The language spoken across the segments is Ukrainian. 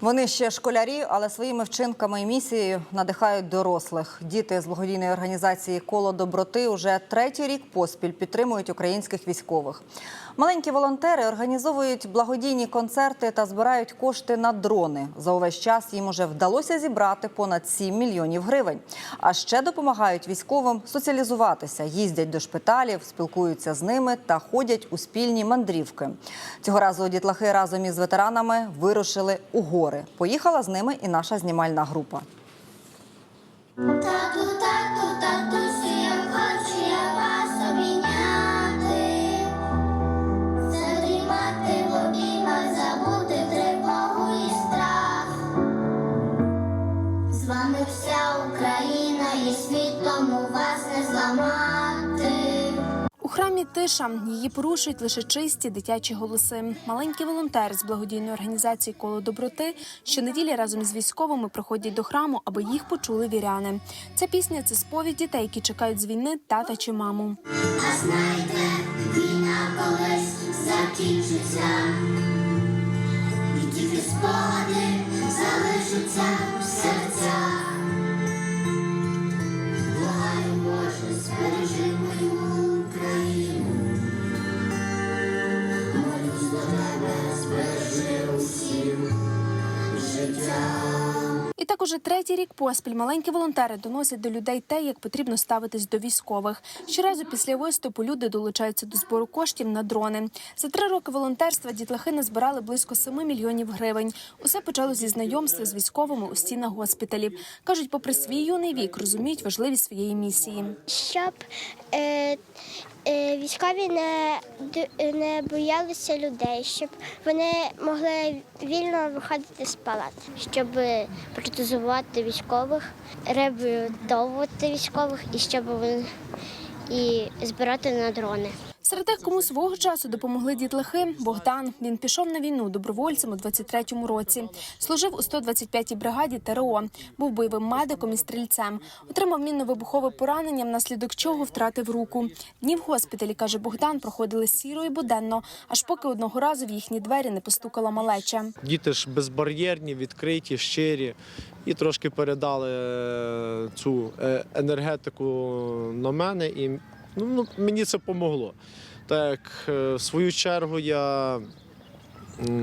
Вони ще школярі, але своїми вчинками і місією надихають дорослих. Діти з благодійної організації Коло доброти уже третій рік поспіль підтримують українських військових. Маленькі волонтери організовують благодійні концерти та збирають кошти на дрони. За увесь час їм уже вдалося зібрати понад 7 мільйонів гривень. А ще допомагають військовим соціалізуватися, їздять до шпиталів, спілкуються з ними та ходять у спільні мандрівки. Цього разу дітлахи разом із ветеранами вирушили у гори. Поїхала з ними і наша знімальна група. Тату, тату, татусю, я хочу я вас обійняти, затримати в обіймах, забути тривогу і страх. З вами вся Україна і світ, тому вас не зламати. Храмі тиша її порушують лише чисті дитячі голоси. Маленькі волонтери з благодійної організації Коло доброти щонеділі разом з військовими приходять до храму, аби їх почули віряни. Ця пісня це сповідь дітей, які чекають з війни тата чи маму. А знайте, війна колись закінчиться, так уже третій рік поспіль маленькі волонтери доносять до людей те, як потрібно ставитись до військових. Щоразу після виступу люди долучаються до збору коштів на дрони. За три роки волонтерства дітлахи назбирали близько 7 мільйонів гривень. Усе почало зі знайомства з військовими у стінах госпіталів. кажуть, попри свій юний вік, розуміють важливість своєї місії. щоб е, військові не, не боялися людей, щоб вони могли вільно виходити з палат, щоб протезувати військових, реабілітовувати військових і щоб і збирати на дрони. Серед тих, кому свого часу допомогли дітлахи, Богдан. Він пішов на війну добровольцем у 23-му році. Служив у 125-й бригаді ТРО. Був бойовим медиком і стрільцем. Отримав мінно-вибухове поранення, внаслідок чого втратив руку. Дні в госпіталі, каже Богдан, проходили сіро і буденно, аж поки одного разу в їхні двері не постукала малеча. Діти ж безбар'єрні, відкриті, щирі. І трошки передали е, цю е, енергетику на мене, і ну, ну, мені це допомогло. Так, е, в свою чергу я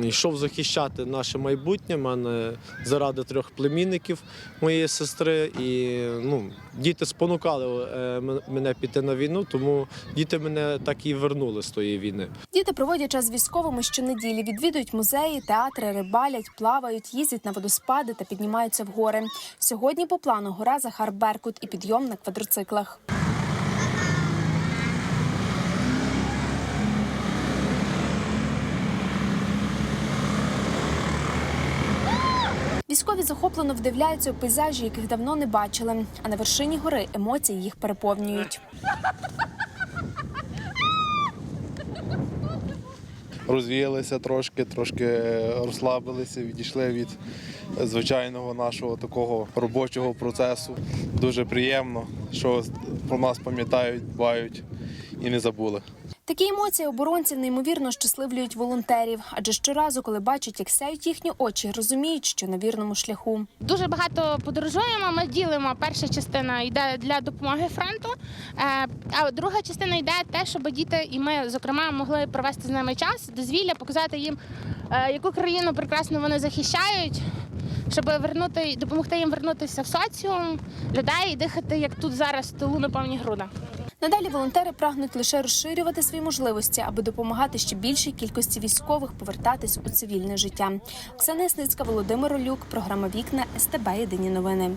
йшов захищати наше майбутнє. У мене заради трьох племінників моєї сестри. І ну, діти спонукали е, мене піти на війну, тому діти мене так і вернули з тої війни. Діти проводять час з військовими щонеділі, відвідують музеї, театри, рибалять, плавають, їздять на водоспади та піднімаються в гори. Сьогодні по плану гора Захар Беркут і підйом на квадроциклах. Військові захоплено вдивляються у пейзажі, яких давно не бачили. А на вершині гори емоції їх переповнюють. розвіялися трошки, трошки розслабилися, відійшли від звичайного нашого такого робочого процесу. Дуже приємно, що про нас пам'ятають, дбають і не забули. Такі емоції оборонців неймовірно щасливлюють волонтерів, адже щоразу, коли бачать, як сяють їхні очі, розуміють, що на вірному шляху. Дуже багато подорожуємо. Ми ділимо. Перша частина йде для допомоги фронту, е, а друга частина йде те, щоб діти і ми, зокрема, могли провести з ними час, дозвілля, показати їм, е, яку країну прекрасно вони захищають, щоб вернути, допомогти їм вернутися в соціум людей і дихати, як тут зараз тилу на повні груди. Надалі волонтери прагнуть лише розширювати свої можливості, аби допомагати ще більшій кількості військових повертатись у цивільне життя. Оксана Ясницька, Володимир Олюк, програма Вікна СТБ Єдині новини.